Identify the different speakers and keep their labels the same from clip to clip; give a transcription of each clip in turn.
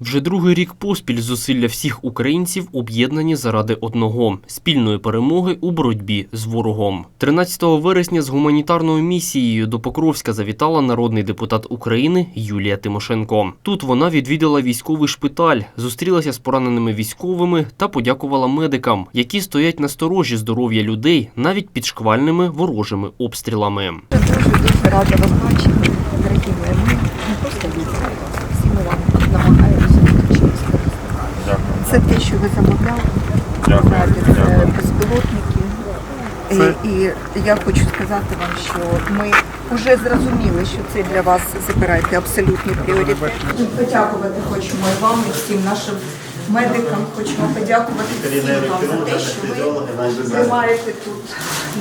Speaker 1: Вже другий рік поспіль зусилля всіх українців об'єднані заради одного спільної перемоги у боротьбі з ворогом. 13 вересня з гуманітарною місією до Покровська завітала народний депутат України Юлія Тимошенко. Тут вона відвідала військовий шпиталь, зустрілася з пораненими військовими та подякувала медикам, які стоять на сторожі здоров'я людей навіть під шквальними ворожими обстрілами.
Speaker 2: Дуже рада вас бачити, дорогі мої. Ми не просто вітаємо вас, всі ми вам намагаємося чимось користувати. Це те, що ви замовляли. Це безпілотники. І, і я хочу сказати вам, що ми вже зрозуміли, що це для вас забирайте абсолютний пріоритет. Подякувати хочемо і вам, і всім нашим медикам. Хочемо подякувати всім вам за те, що ви тримаєте тут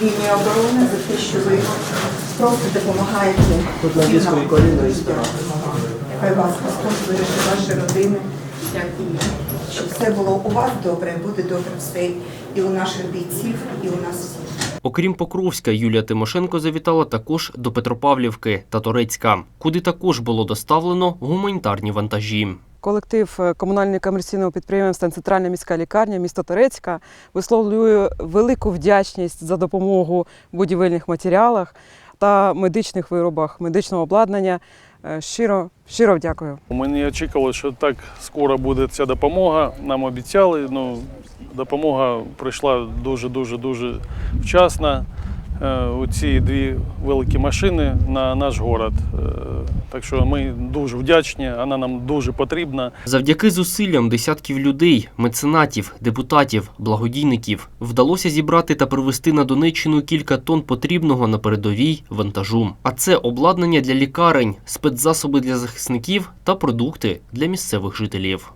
Speaker 2: лінію оборони, за те, що ви просто допомагаєте. Тут на військовій коліно і Хай вас Господь береже ваші родини. І щоб все було у вас добре, буде добре все і у наших бійців, і у нас всіх.
Speaker 1: Окрім Покровська, Юлія Тимошенко завітала також до Петропавлівки та Торецька, куди також було доставлено гуманітарні вантажі.
Speaker 3: Колектив е, комунального комерційного підприємства Центральна міська лікарня міста Торецька висловлює велику вдячність за допомогу в будівельних матеріалах та медичних виробах, медичного обладнання. Е, Щиро, щиро дякую.
Speaker 4: Ми не очікували, що так скоро буде ця допомога. Нам обіцяли. Ну, допомога прийшла дуже дуже дуже вчасно. Е, ці дві великі машини на наш город. Е, Так що ми дуже вдячні, вона нам дуже потрібна.
Speaker 1: Завдяки зусиллям десятків людей, меценатів, депутатів, благодійників вдалося зібрати та привезти на Донеччину кілька тонн потрібного на передовій вантажу. А це обладнання для лікарень, спецзасоби для захисників та продукти для місцевих жителів.